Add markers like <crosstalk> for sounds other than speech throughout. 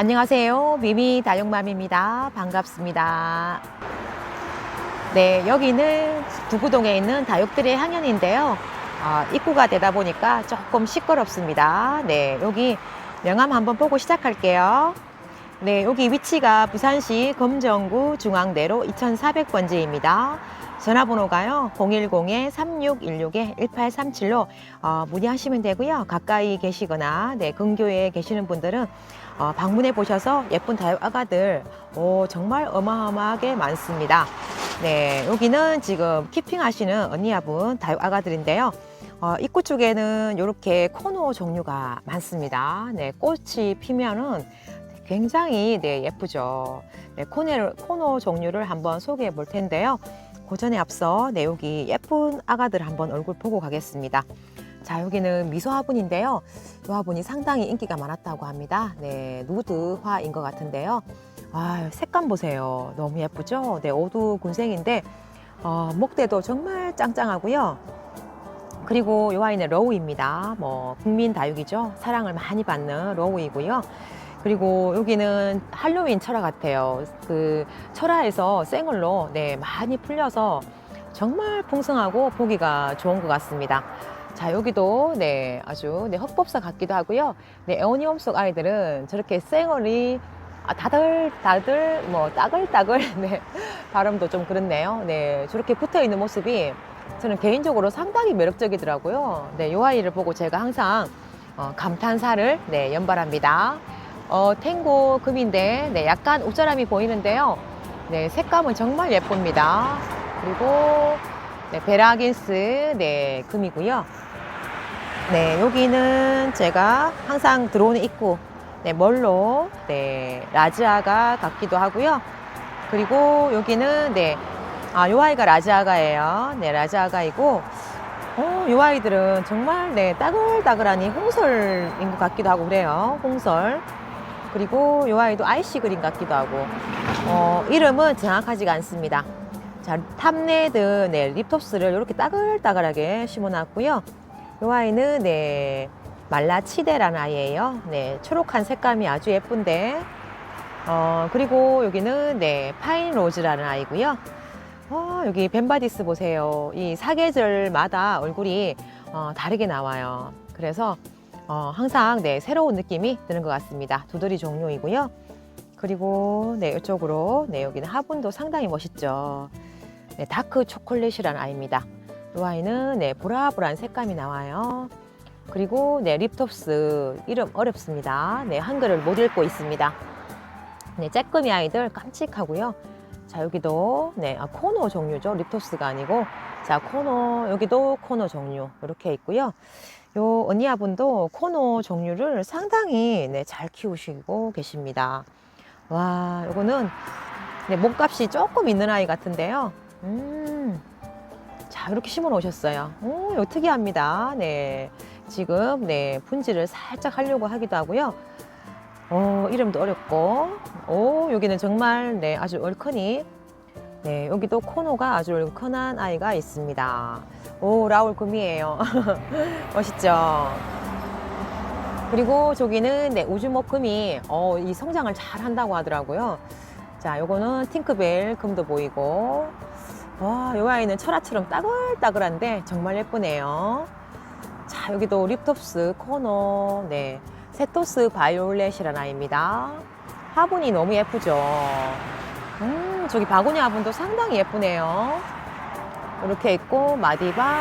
안녕하세요. 미미 다육맘입니다. 반갑습니다. 네, 여기는 두구동에 있는 다육들의 향연인데요. 아, 입구가 되다 보니까 조금 시끄럽습니다. 네, 여기 명함 한번 보고 시작할게요. 네, 여기 위치가 부산시 검정구 중앙대로 2400번지입니다. 전화번호가요, 010-3616-1837로 어, 문의하시면 되고요. 가까이 계시거나, 네, 근교에 계시는 분들은 어, 방문해 보셔서 예쁜 다육 아가들, 오, 정말 어마어마하게 많습니다. 네, 여기는 지금 키핑 하시는 언니야분 다육 아가들인데요. 어, 입구 쪽에는 이렇게 코너 종류가 많습니다. 네, 꽃이 피면은 굉장히 네, 예쁘죠. 네, 코너, 코너 종류를 한번 소개해 볼 텐데요. 그 전에 앞서 네, 여기 예쁜 아가들 한번 얼굴 보고 가겠습니다. 자, 여기는 미소 화분인데요. 이 화분이 상당히 인기가 많았다고 합니다. 네, 누드화인 것 같은데요. 아, 색감 보세요. 너무 예쁘죠? 네, 오두 군생인데, 어, 목대도 정말 짱짱하고요. 그리고 이 아이는 로우입니다. 뭐, 국민 다육이죠. 사랑을 많이 받는 로우이고요. 그리고 여기는 할로윈 철화 같아요. 그 철화에서 생얼로 네, 많이 풀려서 정말 풍성하고 보기가 좋은 것 같습니다. 자, 여기도 네, 아주 네, 흑법사 같기도 하고요. 네, 에오니움 속 아이들은 저렇게 생얼이 아, 다들 다들 뭐 따글따글 <laughs> 네, 발음도 좀 그렇네요. 네, 저렇게 붙어 있는 모습이 저는 개인적으로 상당히 매력적이더라고요. 네, 이 아이를 보고 제가 항상 어, 감탄사를 네, 연발합니다. 어, 탱고 금인데 네, 약간 우짜람이 보이는데요. 네, 색감은 정말 예쁩니다. 그리고 네, 베라긴스 네, 금이고요. 네, 여기는 제가 항상 들어오는 입구 네, 멀로 네, 라지아가 같기도 하고요. 그리고 여기는 네, 아, 요 아이가 라지아가예요. 네, 라지아가이고 어, 요 아이들은 정말 네, 따글따글하니 홍설인 것 같기도 하고 그래요. 홍설. 그리고 요 아이도 아이시 그린 같기도 하고 어, 이름은 정확하지가 않습니다. 자, 탑레드 네, 립톱스를 이렇게 따글따글하게 심어놨고요. 요 아이는 네, 말라치데라는 아이예요. 네, 초록한 색감이 아주 예쁜데 어, 그리고 여기는 네, 파인 로즈라는 아이고요. 어, 여기 벤바디스 보세요. 이 사계절마다 얼굴이 어, 다르게 나와요. 그래서 어, 항상 네, 새로운 느낌이 드는 것 같습니다. 두드리 종류이고요. 그리고 네, 이쪽으로 네, 여기는 화분도 상당히 멋있죠. 네, 다크 초콜릿이라는 아이입니다. 이 아이는 네, 보라보라한 색감이 나와요. 그리고 네, 립톱스 이름 어렵습니다. 네, 한글을 못 읽고 있습니다. 네, 쬐끄미 아이들 깜찍하고요. 자, 여기도 네, 아, 코너 종류죠. 립톱스가 아니고 자, 코너 여기도 코너 종류 이렇게 있고요. 요 언니아분도 코너 종류를 상당히 네, 잘 키우시고 계십니다. 와, 요거는 네, 몸값이 조금 있는 아이 같은데요. 음, 자, 이렇게 심어 놓으셨어요. 오, 이거 특이합니다. 네, 지금 네, 분지를 살짝 하려고 하기도 하고요. 어, 이름도 어렵고, 오, 여기는 정말 네, 아주 얼큰이 네, 여기도 코너가 아주 얼큰한 아이가 있습니다. 오, 라울 금이에요. <laughs> 멋있죠? 그리고 저기는 네, 우주목 금이 어, 이 성장을 잘 한다고 하더라고요. 자, 요거는 팅크벨 금도 보이고, 와, 요 아이는 철화처럼 따글따글한데 정말 예쁘네요. 자, 여기도 립톱스 코너, 네, 세토스 바이올렛이라는 아이입니다. 화분이 너무 예쁘죠? 음, 저기 바구니 화분도 상당히 예쁘네요. 이렇게 있고, 마디바.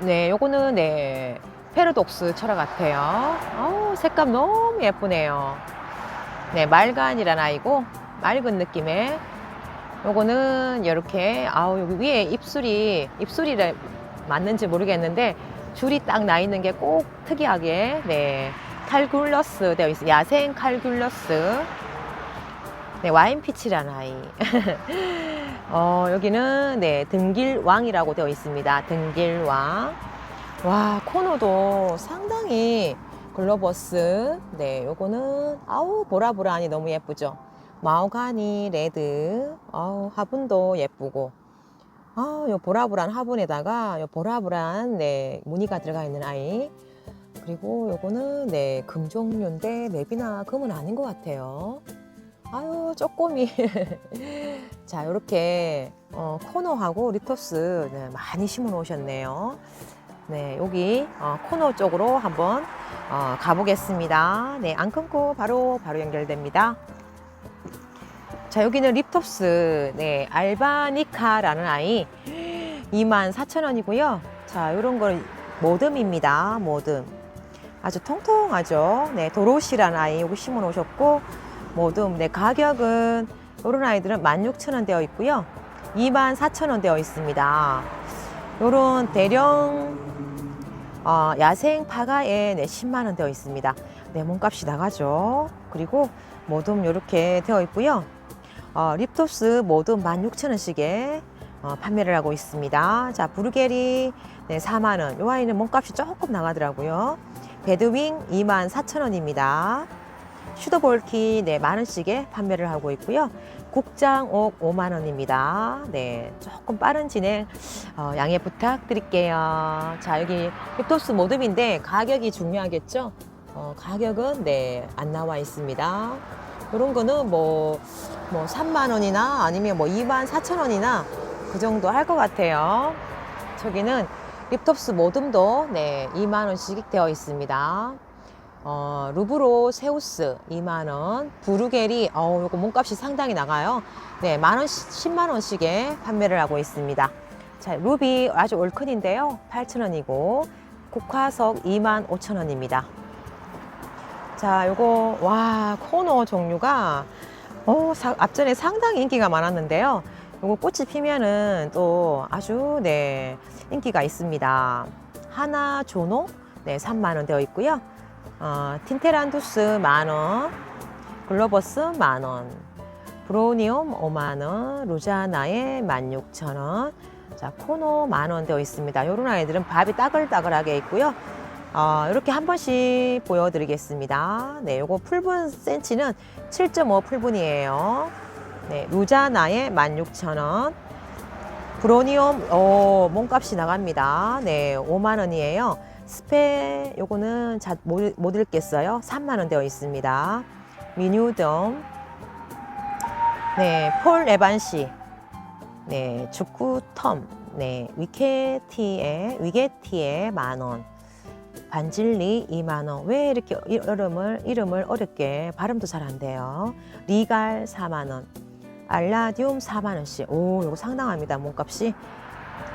네, 요거는 네, 페르독스 철화 같아요. 어우, 색감 너무 예쁘네요. 네, 말간이라는 아이고, 맑은 느낌의. 요거는 이렇게, 아우, 여기 위에 입술이, 입술이 맞는지 모르겠는데, 줄이 딱 나 있는 게 꼭 특이하게, 네, 칼굴러스 되어 있어요. 야생 칼굴러스. 네, 와인피치라는 아이. <laughs> 어, 여기는, 네, 등길왕이라고 되어 있습니다. 등길왕. 와, 코너도 상당히 글로버스. 네, 요거는, 아우, 보라보라하니 너무 예쁘죠? 마오가니 레드. 아우, 화분도 예쁘고. 아, 요 보라보란 화분에다가 요 보라보란 네, 무늬가 들어가 있는 아이. 그리고 요거는 네, 금 종류인데 맵이나 금은 아닌 것 같아요. 아유, 쪼꼬미. <laughs> 자, 이렇게 어, 코너하고 리토스 네, 많이 심어 놓으셨네요. 네, 여기 어, 코너 쪽으로 한번 어, 가보겠습니다. 네, 안 끊고 바로 바로 연결됩니다. 자, 여기는 립톱스, 네, 알바니카라는 아이 <gasps> 24,000원이고요. 자, 요런 거 모듬입니다. 모듬. 아주 통통하죠. 네, 도로시라는 아이 요거 심어 놓으셨고 모듬. 네, 가격은 요런 아이들은 16,000원 되어 있고요. 24,000원 되어 있습니다. 요런 대령 어, 야생 파가에 네, 10만 원 되어 있습니다. 네, 몸값이 나가죠. 그리고 모듬 이렇게 되어 있고요. 어, 립토스 모듬 16,000원씩에 어, 판매를 하고 있습니다. 자, 부르게리 네, 4만 원. 요 아이는 몸값이 조금 나가더라고요. 배드윙 2만 4천 원입니다. 슈더볼키 네, 만 원씩에 판매를 하고 있고요. 국장옥 5만 원입니다. 네, 조금 빠른 진행 어, 양해 부탁드릴게요. 자, 여기 립토스 모듬인데 가격이 중요하겠죠? 어, 가격은 네, 안 나와 있습니다. 이런 거는 뭐, 뭐 3만 원이나 아니면 뭐 2만 4천 원이나 그 정도 할 것 같아요. 저기는 립톱스 모듬도 네, 2만 원씩 되어 있습니다. 어, 루브로 세우스 2만 원, 부르게리 어, 요거 몸값이 상당히 나가요. 네, 만 원씩 10만 원씩에 판매를 하고 있습니다. 자, 루비 아주 올큰인데요. 8천 원이고 국화석 2만 5천 원입니다. 자, 요거 와 코너 종류가 어, 사- 앞전에 상당히 인기가 많았는데요. 요거 꽃이 피면은 또 아주 네 인기가 있습니다. 하나 조노 네 3만 원 되어 있고요. 어, 틴테란두스 만 원, 글로버스 만 원, 브로니움 5만 원, 루자나에 16,000원. 자, 코노 만원 되어 있습니다. 요런 아이들은 밥이 따글따글하게 있고요. 어, 이렇게 한 번씩 보여드리겠습니다. 네, 요거 풀분 센치는 7.5 풀분이에요. 네, 루자나에 16,000원. 브로니움, 어, 몸값이 나갑니다. 네, 5만 원이에요. 스페, 요거는 자, 못, 못 읽겠어요. 3만 원 되어 있습니다. 미뉴덤. 네, 폴 에반시. 네, 축구 텀. 네, 위케티에, 위게티에 만 원. 반질리 2만 원. 왜 이렇게 이름을 이름을 어렵게 발음도 잘 안 돼요. 리갈 4만 원. 알라디움 4만 원씩. 오, 이거 상당합니다. 몸값이.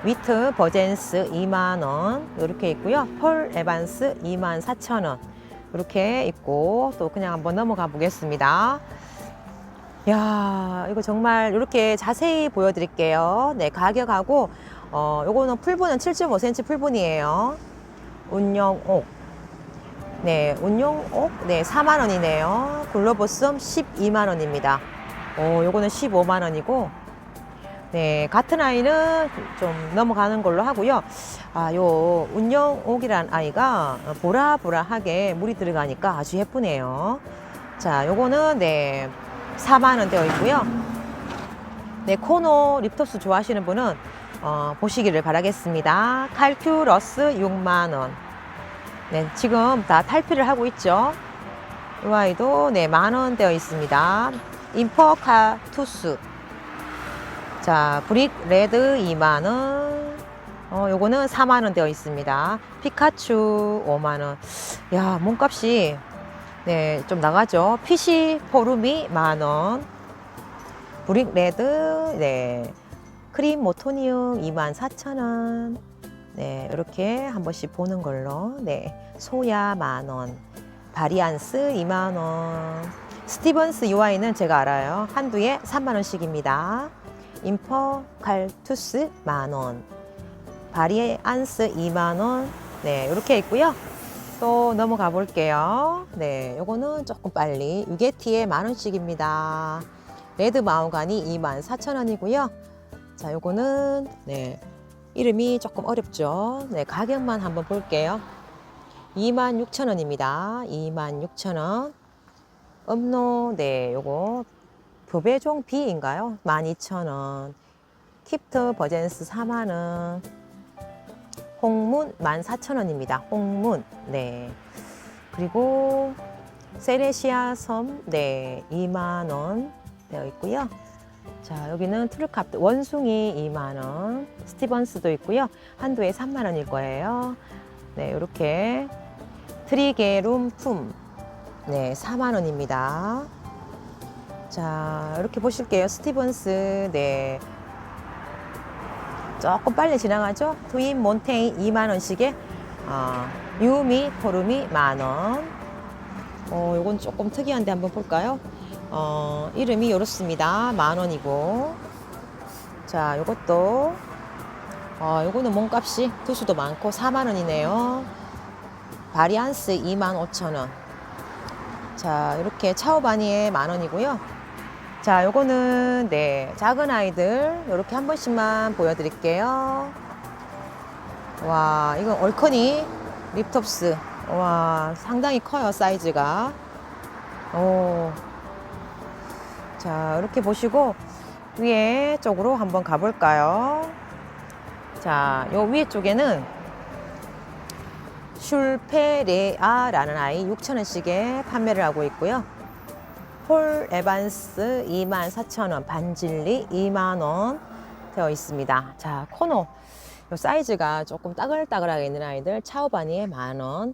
위트 버젠스 2만 원 이렇게 있고요. 펄 에반스 2만 4천 원 이렇게 있고 또 그냥 한번 넘어가 보겠습니다. 야, 이거 정말 이렇게 자세히 보여드릴게요. 네, 가격하고 어, 요거는 풀분은 7.5cm 풀분이에요. 운영옥. 네, 운영옥. 네, 4만 원이네요. 글로버썸 12만 원입니다. 어, 요거는 15만 원이고 네, 같은 아이는 좀 넘어가는 걸로 하고요. 아, 요 운영옥이란 아이가 보라보라하게 물이 들어가니까 아주 예쁘네요. 자, 요거는 네, 4만 원 되어 있고요. 네, 코노 립토스 좋아하시는 분은 어, 보시기를 바라겠습니다. 칼큐러스 6만 원. 네, 지금 다 탈피를 하고 있죠. 이 아이도 네, 만원 되어 있습니다. 인퍼카 투스. 자, 브릭 레드 2만 원. 어, 요거는 4만 원 되어 있습니다. 피카츄 5만 원. 야, 몸값이 네, 좀 나가죠. 피시 포르미 만 원. 브릭 레드 네. 크림 모토니움 2만 4천 원. 네, 이렇게 한 번씩 보는 걸로. 네. 소야 만 원. 바리안스 2만 원. 스티븐스 UI는 제가 알아요. 한두에 3만 원씩입니다. 인퍼 칼투스 만 원. 바리안스 2만 원. 네, 이렇게 있고요. 또 넘어가 볼게요. 네, 요거는 조금 빨리 유게티에 만 원씩입니다. 레드 마오가니 2만 4천 원이고요. 자, 요거는 네 이름이 조금 어렵죠. 네, 가격만 한번 볼게요. 2만 6천 원입니다. 2만 6천 원. 음노 네, 요거 부배종 B인가요? 12,000원. 킵트 버젠스 4만 원. 홍문 14,000원입니다. 홍문. 네. 그리고 세레시아 섬, 네, 2만 원 되어 있고요. 자, 여기는 트루캅 원숭이 2만 원, 스티번스도 있고요. 한도에 3만 원일 거예요. 네, 이렇게 트리게룸 품, 네, 4만 원입니다. 자, 이렇게 보실게요. 스티번스, 네. 조금 빨리 지나가죠? 트윈 몬테인 2만 원씩에 어, 유미 포르미 만 원. 어, 요건 조금 특이한데 한번 볼까요? 어, 이름이 이렇습니다. 만 원이고. 자, 요것도 어, 요거는 몸값이 두수도 많고 4만 원이네요. 바리안스 2만 5천 원. 자, 이렇게 차오바니에 만 원이고요. 자, 요거는 네 작은 아이들 이렇게 한 번씩만 보여드릴게요. 와, 이건 얼커니 립톱스. 와, 상당히 커요 사이즈가. 오. 자, 이렇게 보시고 위에 쪽으로 한번 가볼까요? 자, 요 위에 쪽에는 슐페레아라는 아이 6,000원씩에 판매를 하고 있고요. 폴 에반스 24,000원, 반질리 2만원 되어 있습니다. 자. 요 사이즈가 조금 따글따글하게 있는 아이들 차오바니에 만원.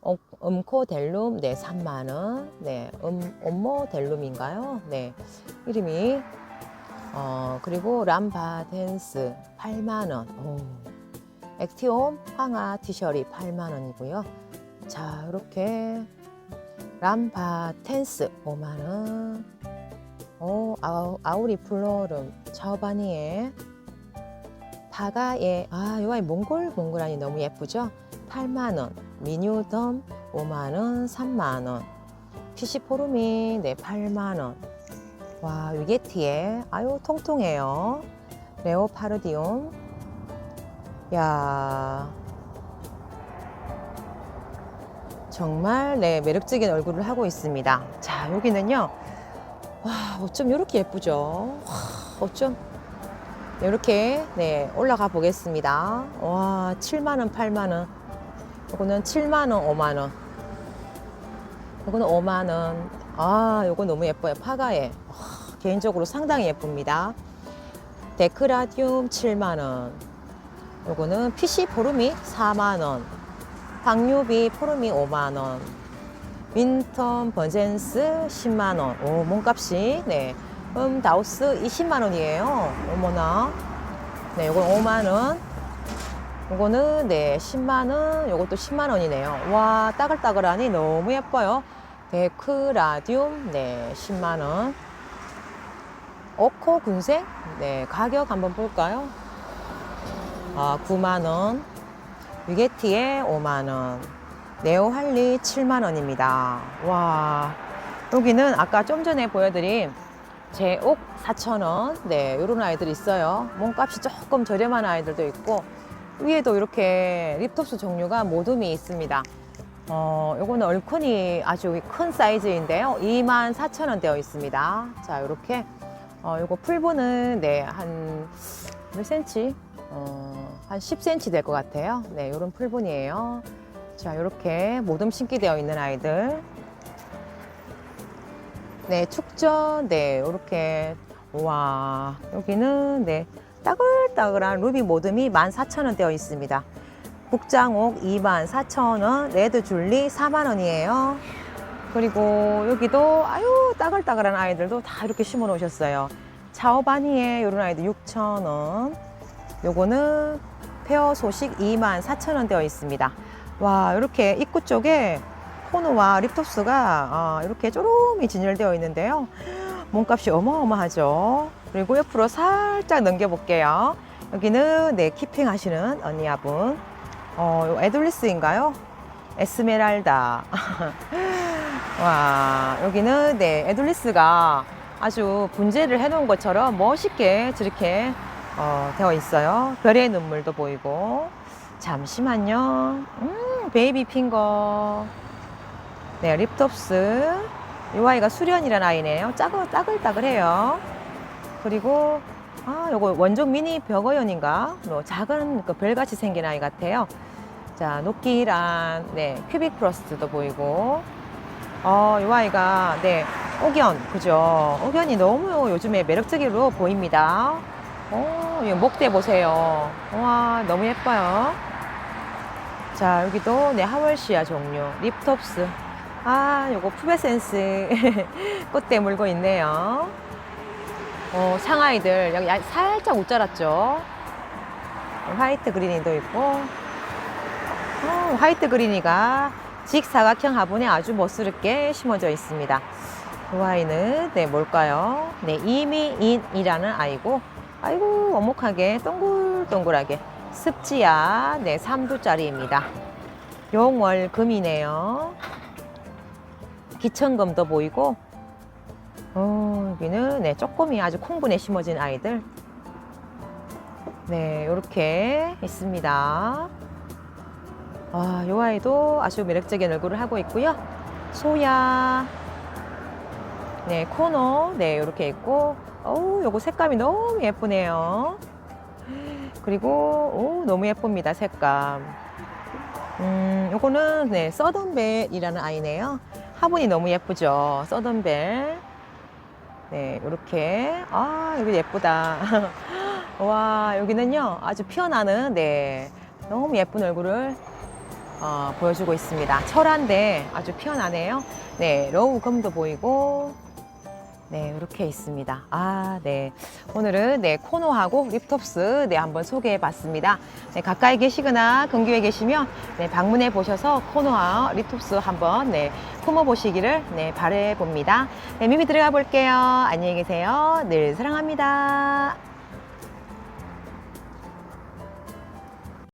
어, 음코 델룸 네 3만 원. 네, 음 엄모 델룸인가요? 네. 이름이 어, 그리고 람바덴스 8만 원. 오. 액티홈 황화 티셔츠 8만 원이고요. 자, 이렇게 람바텐스 5만 원. 오, 아우, 아우리 플로름 차오바니에 파가에 아, 요 아이 몽골 몽골하니 너무 예쁘죠? 8만 원. 미뉴덤 5만 원, 3만 원. 피시 포르미 네 8만 원. 와, 위게티에 아유 통통해요. 레오파르디움. 야. 정말 네 매력적인 얼굴을 하고 있습니다. 자 여기는요. 와 어쩜 이렇게 예쁘죠? 와 어쩜 이렇게 네 올라가 보겠습니다. 와 7만 원, 8만 원. 이거는 7만 원, 5만 원. 이거는 5만 원. 아 이거 너무 예뻐요. 파가에 와, 개인적으로 상당히 예쁩니다. 데크라디움 7만 원. 요거는 PC 포르미 4만 원. 방유비 포르미 5만 원. 윈턴 버젠스 10만 원. 오, 몸값이 네. 음 다우스 20만 원이에요. 어머나. 네, 요건 5만 원. 요거는 네, 10만 원. 요것도 10만 원이네요. 와, 따글따글하니 너무 예뻐요. 데크라디움 네, 10만 원. 오코 군색 네, 가격 한번 볼까요? 아, 9만 원. 위게티에 5만 원. 네오 할리 7만 원입니다. 와. 여기는 아까 좀 전에 보여드린 제옥 4천 원. 네, 요런 아이들 있어요. 몸값이 조금 저렴한 아이들도 있고 위에도 이렇게 립톱스 종류가 모둠이 있습니다. 어, 요거는 얼큰이 아주 큰 사이즈인데요. 2만 4천 원 되어 있습니다. 자, 요렇게 어, 요거 풀보는 네, 한몇 센치? 어, 한 10cm 될 것 같아요. 네, 요런 풀본이에요. 자, 요렇게 모둠 신기 되어 있는 아이들. 네, 축전. 네, 요렇게. 와, 여기는 네, 따글따글한 루비 모둠이 14,000원 되어 있습니다. 국장옥 24,000원, 레드 줄리 4만원이에요. 그리고 여기도 아유 따글따글한 아이들도 다 이렇게 심어 놓으셨어요. 차오바니에 이런 아이들 6,000원. 요거는 페어 소식 24,000원 되어 있습니다. 와, 이렇게 입구 쪽에 코노와 립톱스가 어, 이렇게 쪼름이 진열되어 있는데요. 몸값이 어마어마하죠. 그리고 옆으로 살짝 넘겨볼게요. 여기는 네, 키핑 하시는 언니야분. 어, 요 에돌리스인가요? 에스메랄다. <laughs> 와, 여기는 네, 에돌리스가 아주 분재를 해놓은 것처럼 멋있게 저렇게 어, 되어 있어요. 별의 눈물도 보이고. 잠시만요. 음, 베이비 핑거. 네, 립톱스. 이 아이가 수련이라는 아이네요. 따글, 따글따글해요. 그리고 아, 요거 원종 미니 벽어연인가? 뭐 작은 그 별같이 생긴 아이 같아요. 자, 노끼란, 네, 큐빅 프로스트도 보이고. 어, 이 아이가, 네, 옥연, 그죠? 옥연이 너무 요즘에 매력적으로 보입니다. 어, 이 목대 보세요. 와, 너무 예뻐요. 자, 여기도, 네, 하월시아 종류, 립톱스. 아, 요거 푸베센스 <laughs> 꽃대 물고 있네요. 어, 상아이들 여기 야- 살짝 웃자랐죠. 화이트 그린이도 있고, 어, 화이트 그린이가 직사각형 화분에 아주 멋스럽게 심어져 있습니다. 이 아이는 네 뭘까요? 네 이미인이라는 아이고, 아이고 오목하게 동글동글하게 습지야 네 3두짜리입니다. 용월금이네요. 기천금도 보이고, 어, 여기는 네, 쪼꼬미 아주 콩분에 심어진 아이들. 네, 이렇게 있습니다. 아, 이 아이도 아주 매력적인 얼굴을 하고 있고요. 소야. 네, 코너. 네, 이렇게 있고. 어우, 요거 색감이 너무 예쁘네요. 그리고, 오, 너무 예쁩니다, 색감. 음, 요거는, 네, 서던벨이라는 아이네요. 화분이 너무 예쁘죠. 서던벨. 네, 이렇게. 아, 여기 예쁘다. <laughs> 와, 여기는요, 아주 피어나는, 네, 너무 예쁜 얼굴을 어, 보여주고 있습니다. 철한데 아주 피어나네요. 네, 로우 검도 보이고, 네, 이렇게 있습니다. 아, 네. 오늘은 네, 코노하고 립톱스 네, 한번 소개해 봤습니다. 네, 가까이 계시거나 근교에 계시면 네, 방문해 보셔서 코노와 립톱스 한번 네, 품어 보시기를 네, 바래 봅니다. 네, 미미 들어가 볼게요. 안녕히 계세요. 늘 사랑합니다.